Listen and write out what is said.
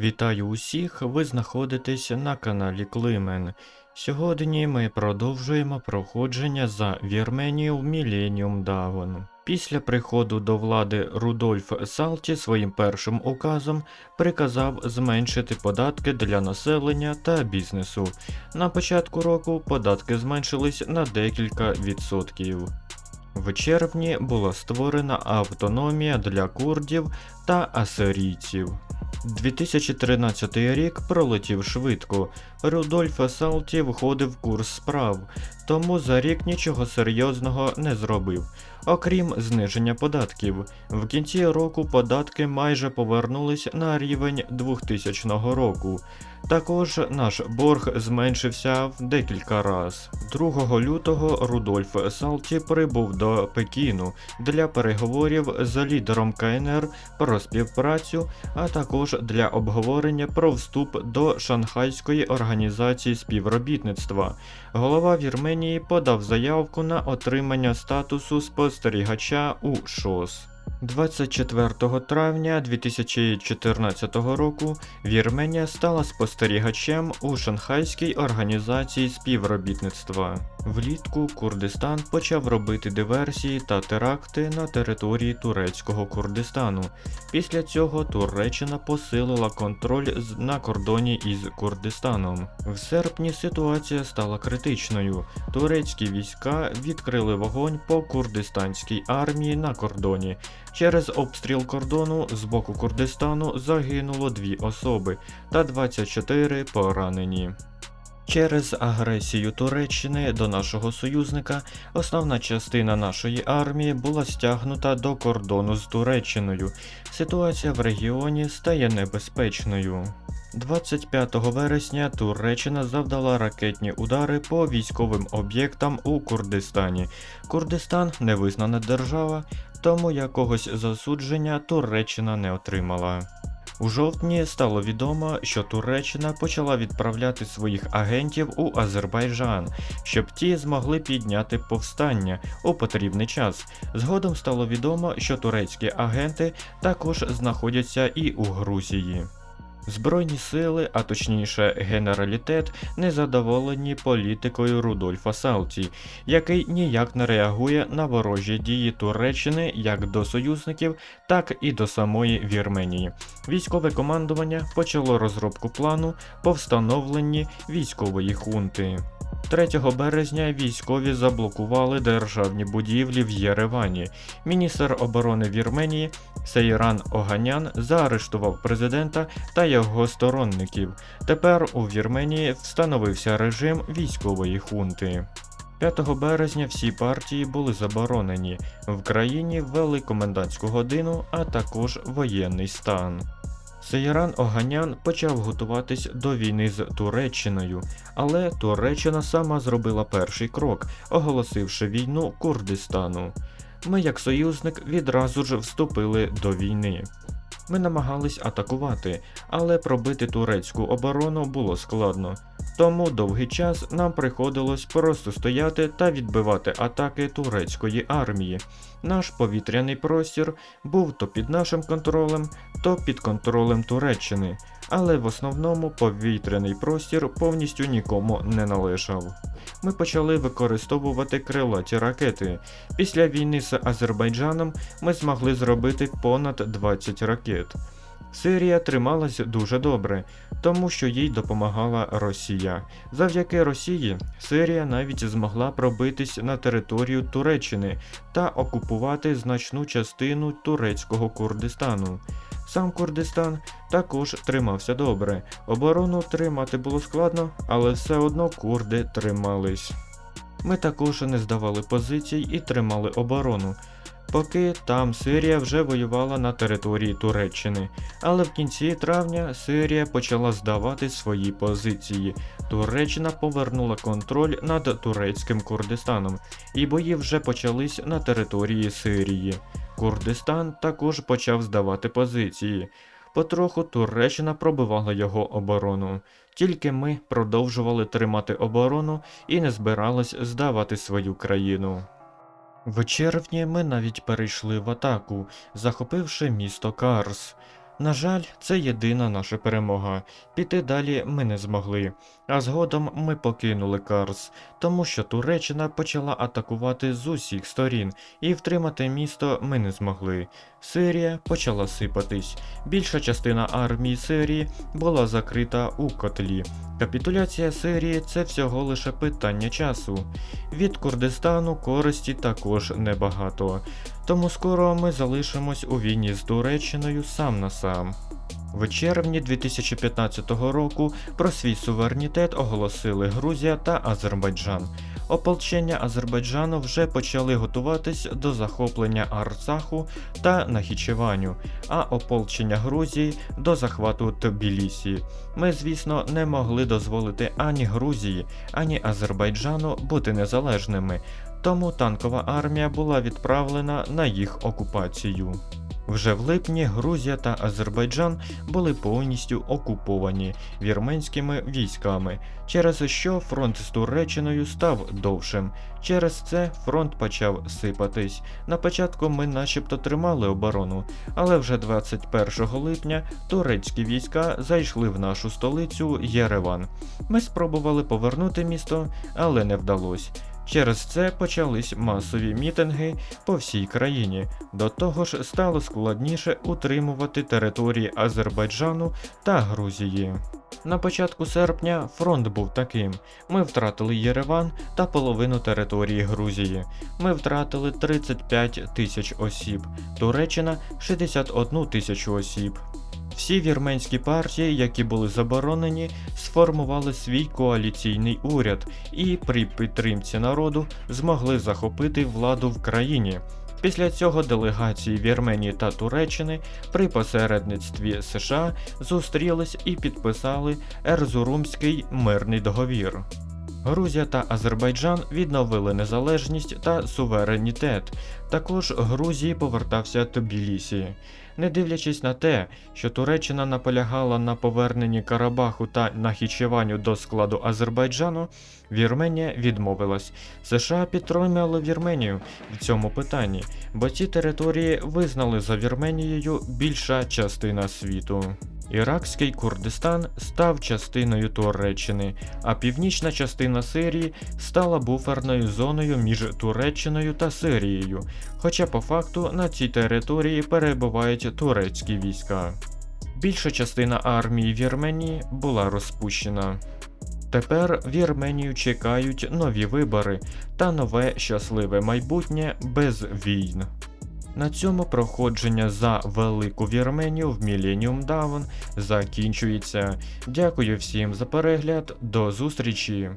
Вітаю усіх! Ви знаходитесь на каналі Климен. Сьогодні ми продовжуємо проходження за Вірменію в Millennium Dawn. Після приходу до влади Рудольф Салті своїм першим указом приказав зменшити податки для населення та бізнесу. На початку року податки зменшились на декілька відсотків. В червні була створена автономія для курдів та асирійців. 2013 рік пролетів швидко. Рудольф Салті входив в курс справ, тому за рік нічого серйозного не зробив, окрім зниження податків. В кінці року податки майже повернулись на рівень 2000 року. Також наш борг зменшився в декілька раз. 2 лютого Рудольф Салті прибув до Пекіну для переговорів з лідером КНР про співпрацю, а також для обговорення про вступ до Шанхайської організації співробітництва. Голова Вірменії подав заявку на отримання статусу спостерігача у ШОС. 24 травня 2014 року Вірменія стала спостерігачем у Шанхайській організації співробітництва. Влітку Курдистан почав робити диверсії та теракти на території турецького Курдистану. Після цього Туреччина посилила контроль на кордоні із Курдистаном. В серпні ситуація стала критичною. Турецькі війська відкрили вогонь по курдистанській армії на кордоні. Через обстріл кордону з боку Курдистану загинуло дві особи та 24 поранені. Через агресію Туреччини до нашого союзника основна частина нашої армії була стягнута до кордону з Туреччиною. Ситуація в регіоні стає небезпечною. 25 вересня Туреччина завдала ракетні удари по військовим об'єктам у Курдистані. Курдистан невизнана держава, тому якогось засудження Туреччина не отримала. У жовтні стало відомо, що Туреччина почала відправляти своїх агентів у Азербайджан, щоб ті змогли підняти повстання у потрібний час. Згодом стало відомо, що турецькі агенти також знаходяться і у Грузії. Збройні сили, а точніше генералітет, незадоволені політикою Рудольфа Салті, який ніяк не реагує на ворожі дії Туреччини як до союзників, так і до самої Вірменії. Військове командування почало розробку плану по встановленні військової хунти. 3 березня військові заблокували державні будівлі в Єревані. Міністр оборони Вірменії Сейран Оганян заарештував президента та його сторонників. Тепер у Вірменії встановився режим військової хунти. 5 березня всі партії були заборонені. В країні ввели комендантську годину, а також воєнний стан. Сейран Оганян почав готуватись до війни з Туреччиною, але Туреччина сама зробила перший крок, оголосивши війну Курдистану. Ми, як союзник, відразу ж вступили до війни. Ми намагались атакувати, але пробити турецьку оборону було складно. Тому довгий час нам приходилось просто стояти та відбивати атаки турецької армії. Наш повітряний простір був то під нашим контролем, то під контролем Туреччини, але в основному повітряний простір повністю нікому не належав. Ми почали використовувати крилаті ракети. Після війни з Азербайджаном ми змогли зробити понад 20 ракет. Сирія трималась дуже добре, тому що їй допомагала Росія. Завдяки Росії Сирія навіть змогла пробитись на територію Туреччини та окупувати значну частину турецького Курдистану. Сам Курдистан також тримався добре. Оборону тримати було складно, але все одно курди тримались. Ми також не здавали позицій і тримали оборону. Поки там Сирія вже воювала на території Туреччини, але в кінці травня Сирія почала здавати свої позиції. Туреччина повернула контроль над турецьким Курдистаном, і бої вже почались на території Сирії. Курдистан також почав здавати позиції. Потроху Туреччина пробивала його оборону. Тільки ми продовжували тримати оборону і не збирались здавати свою країну. В червні ми навіть перейшли в атаку, захопивши місто Карс. На жаль, це єдина наша перемога. Піти далі ми не змогли. А згодом ми покинули Карс, тому що Туреччина почала атакувати з усіх сторін, і втримати місто ми не змогли. Сирія почала сипатись. Більша частина армії Сирії була закрита у котлі. Капітуляція Сирії це всього лише питання часу. Від Курдистану користі також небагато. Тому скоро ми залишимось у війні з Туреччиною сам на сам. В червні 2015 року про свій суверенітет оголосили Грузія та Азербайджан. Ополчення Азербайджану вже почали готуватись до захоплення Арцаху та Нахічеваню, а ополчення Грузії до захвату Тбілісі. Ми, звісно, не могли дозволити ані Грузії, ані Азербайджану бути незалежними, тому танкова армія була відправлена на їх окупацію. Вже в липні Грузія та Азербайджан були повністю окуповані вірменськими військами, через що фронт з Туреччиною став довшим. Через це фронт почав сипатись. На початку ми начебто тримали оборону, але вже 21 липня турецькі війська зайшли в нашу столицю Єреван. Ми спробували повернути місто, але не вдалося. Через це почались масові мітинги по всій країні. До того ж, стало складніше утримувати території Азербайджану та Грузії. На початку серпня фронт був таким: ми втратили Єреван та половину території Грузії. Ми втратили 35 тисяч осіб, Туреччина 61 тисячу осіб. Всі вірменські партії, які були заборонені, сформували свій коаліційний уряд і при підтримці народу змогли захопити владу в країні. Після цього делегації Вірменії та Туреччини при посередництві США зустрілись і підписали Ерзурумський мирний договір. Грузія та Азербайджан відновили незалежність та суверенітет. Також Грузії повертався Тбілісі. Не дивлячись на те, що Туреччина наполягала на поверненні Карабаху та Нахічеванню до складу Азербайджану, Вірменія відмовилась. США підтримали Вірменію в цьому питанні, бо ці території визнали за Вірменією більша частина світу. Іракський Курдистан став частиною Туреччини, а північна частина Сирії стала буферною зоною між Туреччиною та Сирією, хоча по факту на цій території перебувають турецькі війська. Більша частина армії Вірменії була розпущена. Тепер Вірменію чекають нові вибори та нове щасливе майбутнє без війн. На цьому проходження за Велику Вірменію в Millennium Dawn закінчується. Дякую всім за перегляд. До зустрічі!